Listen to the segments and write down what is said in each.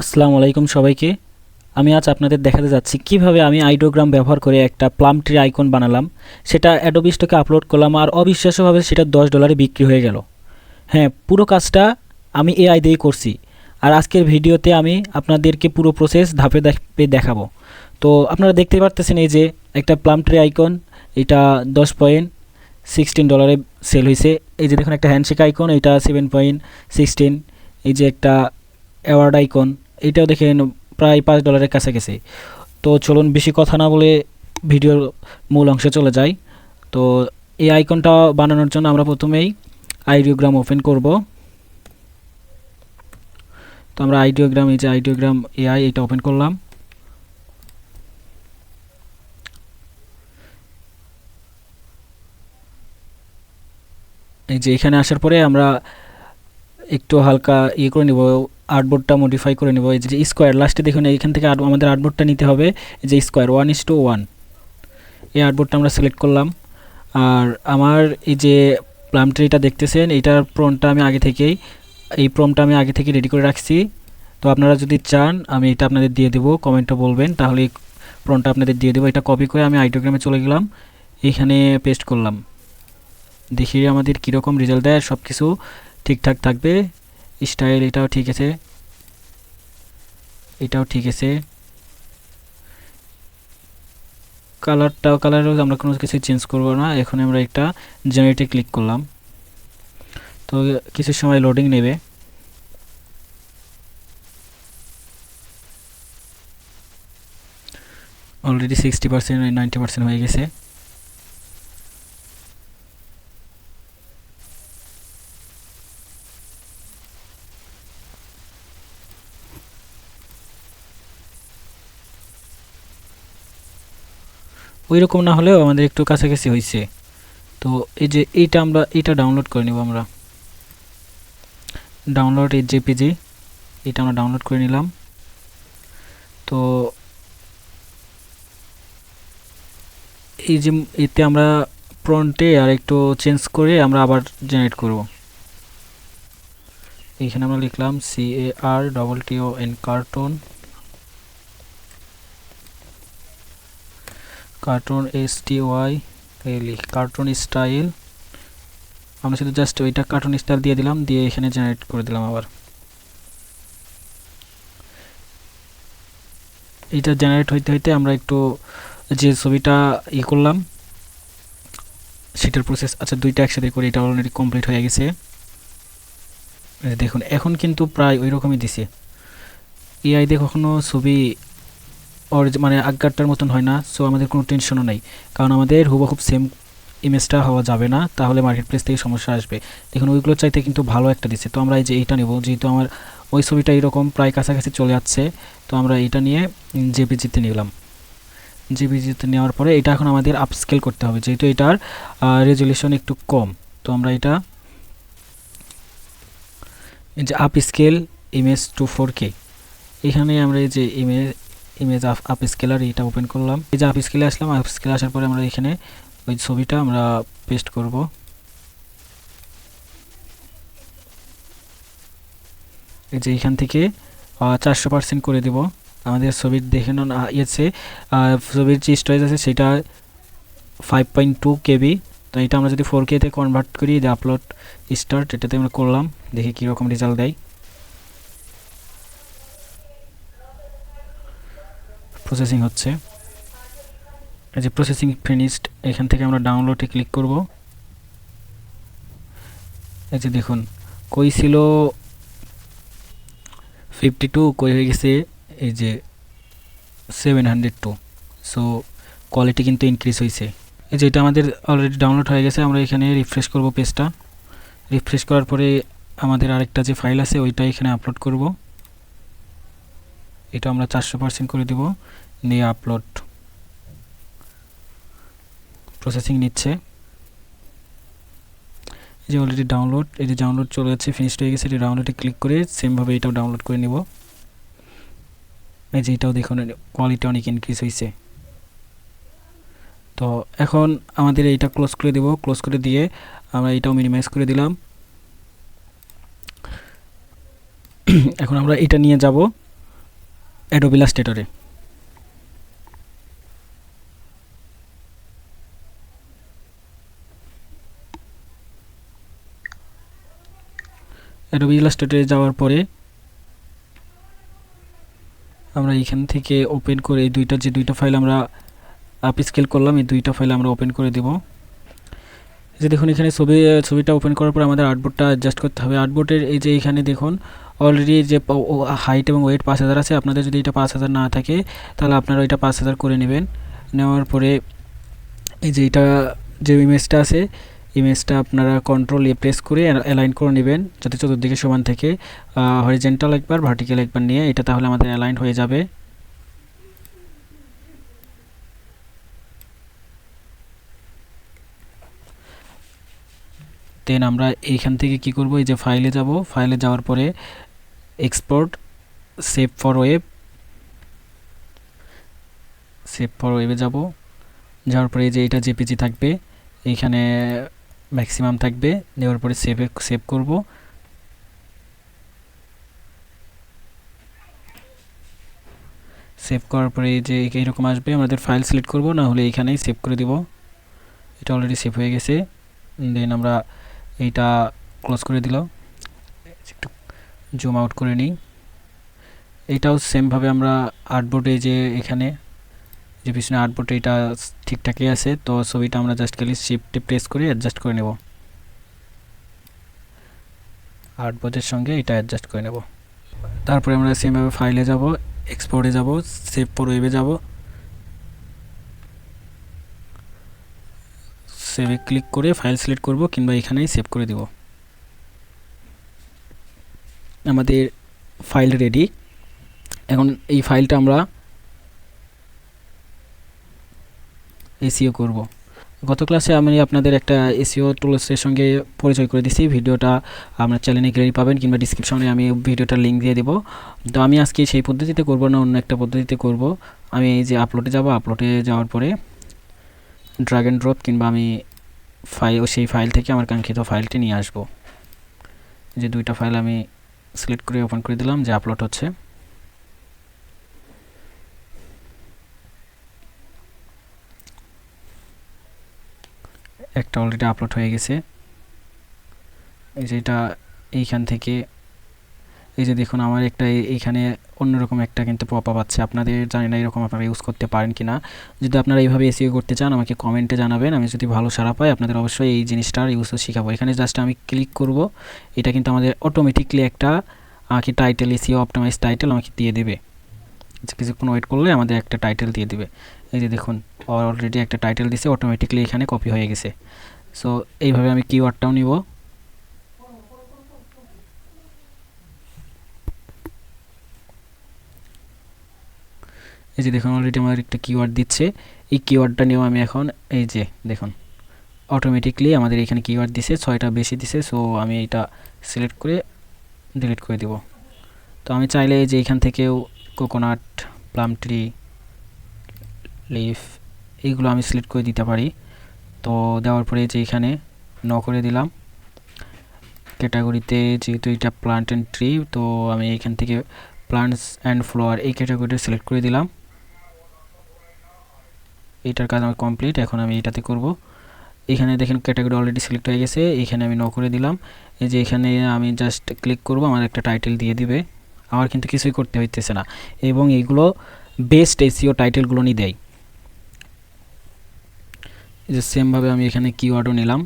আসসালামু আলাইকুম সবাইকে। আমি আজ আপনাদের দেখাতে যাচ্ছি কীভাবে আমি আইডোগ্রাম ব্যবহার করে একটা প্লাম ট্রি আইকন বানালাম। সেটা অ্যাডোবি স্টকে আপলোড করলাম আর অবিশ্বাস্যভাবে সেটা দশ ডলারে বিক্রি হয়ে গেল। হ্যাঁ পুরো কাজটা আমি এআই দিয়েই করছি। আর আজকের ভিডিওতে আমি আপনাদেরকে পুরো প্রসেস ধাপে ধাপে দেখাবো। তো আপনারা দেখতে পারতেছেন এই যে একটা প্লাম ট্রি আইকন, এটা দশ পয়েন্ট সিক্সটিন ডলারে সেল হয়েছে। এই যে দেখুন একটা হ্যান্ডশেক আইকন, এটা সেভেন পয়েন্ট সিক্সটিন এই যে একটা অ্যাওয়ার্ড আইকন। এটাও দেখেন প্রায় পাঁচ ডলারের কাছাকাছি। তো চলুন বেশি কথা না বলে ভিডিওর মূল অংশে চলে যাই। তো এই আইকনটা বানানোর জন্য আমরা প্রথমেই আইডিওগ্রাম ওপেন করব। তো আমরা আইডিওগ্রাম এই যে আইডিওগ্রাম এআই এটা ওপেন করলাম। এই যে এখানে আসার পরে আমরা একটু হালকা ইয়ে করে নেব। আর্টবোর্ডটা মডিফাই করে নেব। এই যে স্কোয়ার লাস্টে দেখুন, এইখান থেকে আমাদের আর্টবোর্ডটা নিতে হবে যে square one is two one এই আর্টবোর্ডটা আমরা সিলেক্ট করলাম। আর আমার এই যে প্লাম ট্রিটা দেখতেছেন, এইটার প্রমটা আমি আগে থেকেই, এই প্রমটা আমি আগে থেকে রেডি করে রাখছি। তো আপনারা যদি চান, আমি এটা আপনাদের দিয়ে দেবো কমেন্টে বলবেন, তাহলে এই প্রমটা আপনাদের দিয়ে দেবো। এটা কপি করে আমি আইডিওগ্রামে চলে গেলাম। এইখানে পেস্ট করলাম। দেখি আমাদের কীরকম রেজাল্ট দেয় সব কিছু ঠিকঠাক থাকবে। স্টাইল, এটাও ঠিক আছে। এটাও ঠিক আছে। কালারটাও কালারও আমরা কোনো কিছু চেঞ্জ করব না। এখন আমরা একটা জেনারেটে ক্লিক করলাম। তো কিছু সময় লোডিং নেবে। Already sixty percent ninety percent হয়ে গেছে। ওই রকম না হলেও আমাদের একটু কাছাকাছি হয়েছে তো এই যে এইটা আমরা, এইটা ডাউনলোড করে নেব আমরা। ডাউনলোড এই জেপিজি এটা আমরা ডাউনলোড করে নিলাম। তো এই যে এতে আমরা প্রন্টে আর একটু চেঞ্জ করে আমরা আবার জেনারেট করব। এখানে আমরা লিখলাম C A R double T O N cartoon cartoon S T Y L E cartoon style. আমরা শুধু জাস্ট ওইটা কার্টুন স্টাইল দিয়ে দিলাম, দিয়ে এখানে জেনারেট করে দিলাম আবার। এইটা জেনারেট হইতে হইতে আমরা একটু যে ছবিটা ই করলাম, সেটার প্রসেস আচ্ছা দুইটা একসাথে করে, এটা অলরেডি কমপ্লিট হয়ে গেছে। দেখুন, এখন কিন্তু প্রায় ওই রকমই দিছে এআই দিয়ে কখনো ছবি যে- মানে আগগারটার মতন হয় না সো আমাদের কোনো টেনশনও নাই। কারণ আমাদের হুবহুব সেম ইমেজটা হওয়া যাবে না, তাহলে মার্কেট প্লেস থেকে সমস্যা আসবে। দেখুন ওইগুলো চাইতে কিন্তু ভালো একটা দিচ্ছে তো আমরা এই যে এইটা নেব, যেহেতু আমার ওই ছবিটা এরকম প্রায় কাছাকাছি চলে যাচ্ছে তো আমরা এইটা নিয়ে জেপিজিতে নিলাম। জেপিজিতে নেওয়ার পরে এটা এখন আমাদের আপস্কেল করতে হবে, যেহেতু এটার রেজলিউশন একটু কম। তো আমরা এটা যে up scale image to four K এখানে আমরা এই যে image image up up scaler এটা ওপেন করলাম। এই যে আপ স্কেলে আসলাম আপ স্কেলে আসার পরে আমরা এখানে ওই ছবিটা আমরা পেস্ট করব। এই যে এখান থেকে চারশো পার্সেন্ট করে দেব। আমাদের ছবির দেখে নেন ইয়েছে ছবির যে স্টোরেজ আছে সেটা ফাইভ পয়েন্ট টু কেবি তো এটা আমরা যদি ফোর কেতে কনভার্ট করি, যে আপলোড স্টার্ট এটাতে আমরা করলাম, দেখি কীরকম রেজাল্ট দেয়। প্রসেসিং হচ্ছে। এই যে প্রসেসিং ফিনিশড এখান থেকে আমরা ডাউনলোডে ক্লিক করব। এই যে দেখুন, কই ছিল ফিফটি টু কই হয়ে গেছে এই যে seven hundred two so quality কিন্তু ইনক্রিজ হয়েছে এই যে এটা আমাদের অলরেডি ডাউনলোড হয়ে গেছে, আমরা এখানে রিফ্রেশ করব পেজটা রিফ্রেশ করার পরে আমাদের আরেকটা যে ফাইল আছে, ওইটা এখানে আপলোড করব। এটা আমরা চারশো পার্সেন্ট করে দেব। নিয়ে আপলোড প্রসেসিং নিচ্ছে। এই যে অলরেডি ডাউনলোড এই যে ডাউনলোড চলে যাচ্ছে ফিনিশড হয়ে গেছে, এটা ডাউনলোডে ক্লিক করে সেমভাবে এটাও ডাউনলোড করে নেব। এই যে এটাও দেখুন কোয়ালিটি অনেক ইনক্রিজ হয়েছে তো এখন আমাদের এইটা ক্লোজ করে দেব। ক্লোজ করে দিয়ে আমরা এটাও মিনিমাইজ করে দিলাম। এখন আমরা এটা নিয়ে যাব। অ্যাডোবি ইলাস্ট্রেটরে অ্যাডোবি ইলাস্ট্রেটরে যাওয়ার পরে আমরা এখান থেকে ওপেন করে এই দুইটা যে দুইটা ফাইল আমরা আপ স্কেল করলাম, এই দুইটা ফাইল আমরা ওপেন করে দেব। যে দেখুন, এখানে ছবি ছবিটা ওপেন করার পর আমাদের আর্টবোর্ডটা অ্যাডজাস্ট করতে হবে। আর্টবোর্ডের এই যে এখানে দেখুন অলরেডি যে হাইট এবং ওয়েট পাঁচ হাজার আছে। আপনাদের যদি এটা পাঁচ হাজার না থাকে, তাহলে আপনারা এটা পাঁচ হাজার করে নেবেন। নেওয়ার পরে এই যে এটা, যে ইমেজটা আছে ইমেজটা আপনারা কন্ট্রোল এ প্রেস করে অ্যালাইন করে নেবেন, যাতে চতুর্দিকে সমান থেকে হরিজেন্টাল একবার ভার্টিক্যাল একবার নিয়ে, এটা তাহলে আমাদের অ্যালাইন হয়ে যাবে। দেন আমরা এইখান থেকে কি করব? এই যে ফাইলে যাব। ফাইলে যাওয়ার পরে export save for web save for ওয়েবে যাব। যাওয়ার পরে যে এটা জেপিজি থাকবে, এইখানে ম্যাক্সিমাম থাকবে। দেওয়ার পরে সেভে সেভ করব। সেভ করার পরে এই যে এইরকম আসবে। আমাদের ফাইল সিলেক্ট করব, না হলে এইখানেই সেভ করে দিব। এটা অলরেডি সেভ হয়ে গেছে। দেন আমরা এইটা ক্লোজ করে দিল একটু জুম আউট করে নিই। এটাও সেমভাবে আমরা আর্টবোর্ডে যে এখানে, যে পিছনে আর্টবোর্ডে এটা ঠিকঠাকই আছে, তো ছবিটা আমরা জাস্ট খালি শিফটে প্রেস করে অ্যাডজাস্ট করে নেব। আর্টবোর্ডের সঙ্গে এটা অ্যাডজাস্ট করে নেব। তারপরে আমরা সেমভাবে ফাইলে যাব এক্সপোর্টে যাব সেভ ফর ওয়েবে যাব। সেভে ক্লিক করে ফাইল সিলেক্ট করব কিংবা এখানেই সেভ করে দিব। আমাদের ফাইল রেডি এখন এই ফাইলটা আমরা এসিও করব। গত ক্লাসে আমি আপনাদের একটা এসিও টুলসের সঙ্গে পরিচয় করে দিছি। ভিডিওটা আপনার চ্যানেলে গেলেই পাবেন কিংবা ডিসক্রিপশনে আমি ভিডিওটার লিঙ্ক দিয়ে দেবো। তো আমি আজকে সেই পদ্ধতিতে করব না, অন্য একটা পদ্ধতিতে করব। আমি এই যে আপলোডে যাব আপলোডে যাওয়ার পরে ড্রাগ অ্যান্ড ড্রপ কিংবা আমি ফাইল সেই ফাইল থেকে আমার কাঙ্ক্ষিত ফাইলটি নিয়ে আসব। যে দুইটা ফাইল আমি সিলেক্ট করে ওপেন করে দিলাম, যে আপলোড হচ্ছে। একটা অলরেডি আপলোড হয়ে গেছে। এই যে এটা এইখান থেকে এই যে দেখুন, আমার একটা এইখানে অন্যরকম একটা কিন্তু পপ আপ আছে। আপনাদের জানি না এরকম আপনারা ইউজ করতে পারেন কি না যদি আপনারা এইভাবে এসিও করতে চান, আমাকে কমেন্টে জানাবেন। আমি যদি ভালো সারা পাই, আপনাদের অবশ্যই এই জিনিসটার ইউজ শেখাবো। এখানে জাস্ট আমি ক্লিক করব। এটা কিন্তু আমাদের অটোমেটিকলি একটা, আমাকে টাইটেল এসিও অপটোমাইজ টাইটেল আমাকে দিয়ে দেবে। কিছুক্ষণ ওয়েট করলে আমাদের একটা টাইটেল দিয়ে দেবে। এই যে দেখুন অলরেডি একটা টাইটেল দিছে অটোমেটিকলি এখানে কপি হয়ে গেছে। সো এইভাবে আমি কিওয়ার্ডটাও নিব। এই যে দেখুন অলরেডি আমার একটা কিওয়ার্ড দিচ্ছে। এই কিওয়ার্ডটা নিয়েও আমি এখন, এই যে দেখুন অটোমেটিকলি আমাদের এখানে কিওয়ার্ড দিছে, ছয়টা বেশি দিছে সো আমি এটা সিলেক্ট করে ডিলিট করে দিব। তো আমি চাইলে যে এখান থেকেও কোকোনাট প্লাম ট্রি লিফ এইগুলো আমি সিলেক্ট করে দিতে পারি। তো দেওয়ার পরে যে এখানে ন করে দিলাম। ক্যাটাগরিতে যেহেতু এটা প্লান্ট অ্যান্ড ট্রি তো আমি এখান থেকে প্লান্টস অ্যান্ড ফ্লোয়ার এই ক্যাটাগরিটা সিলেক্ট করে দিলাম। এইটার কাজ আমার কমপ্লিট এখন আমি এটাতে করব। এখানে দেখেন ক্যাটাগরি অলরেডি সিলেক্ট হয়ে গেছে, এখানে আমি ন করে দিলাম। এই যে এখানে আমি জাস্ট ক্লিক করব, আমার একটা টাইটেল দিয়ে দিবে। আমার কিন্তু কিছুই করতে হইতেছে না। এবং এইগুলো বেস্ট এসিও টাইটেলগুলো নিয়ে দেয়। যে সেমভাবে আমি এখানে কিওয়ার্ডও নিলাম।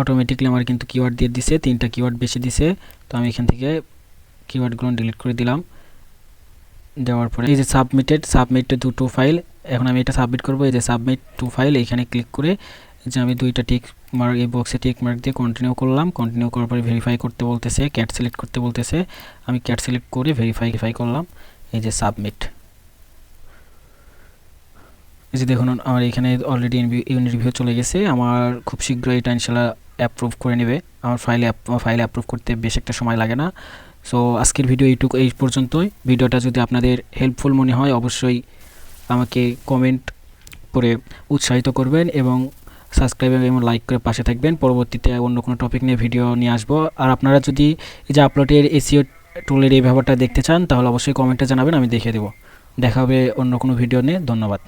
অটোমেটিকলি আমার কিন্তু কিওয়ার্ড দিয়ে দিছে, তিনটা কিওয়ার্ড বেশি দিছে, তো আমি এখান থেকে কিওয়ার্ডগুলো ডিলিট করে দিলাম। দেওয়ার পরে এই যে submitted submit to to file এখন আমি এটা সাবমিট করব, এই যে সাবমিট টু ফাইল এখানে ক্লিক করে যে আমি দুইটা টিক মার্ক এই বক্সে টিক মার্ক দিয়ে কন্টিনিউ করলাম। কন্টিনিউ করার পরে ভেরিফাই করতে বলতেছে ক্যাট সিলেক্ট করতে বলতেছে। আমি ক্যাট সিলেক্ট করে ভেরিফাই ভেরিফাই করলাম, এই যে সাবমিট এই যে দেখুন, আমার এখানে অলরেডি ইউনিট রিভিউ চলে গেছে। আমার খুব শীঘ্রই এটা ইনশাল্লাহ অ্যাপ্রুভ করে নেবে। আমার ফাইলে ফাইলে অ্যাপ্রুভ করতে বেশ একটা সময় লাগে না। সো আজকের ভিডিও এইটুকু, এই পর্যন্তই। ভিডিওটা যদি আপনাদের হেল্পফুল মনে হয়, অবশ্যই আমাকে কমেন্ট করে উৎসাহিত করবেন এবং সাবস্ক্রাইব এবং লাইক করে পাশে থাকবেন। পরবর্তীতে অন্য কোনো টপিক নিয়ে ভিডিও নিয়ে আসব। আর আপনারা যদি এই যে আপলোডের এসিও টুলের এই ব্যাপারটা দেখতে চান, তাহলে অবশ্যই কমেন্টে জানাবেন, আমি দেখিয়ে দেবো। দেখা হবে অন্য কোনো ভিডিও নিয়ে। ধন্যবাদ।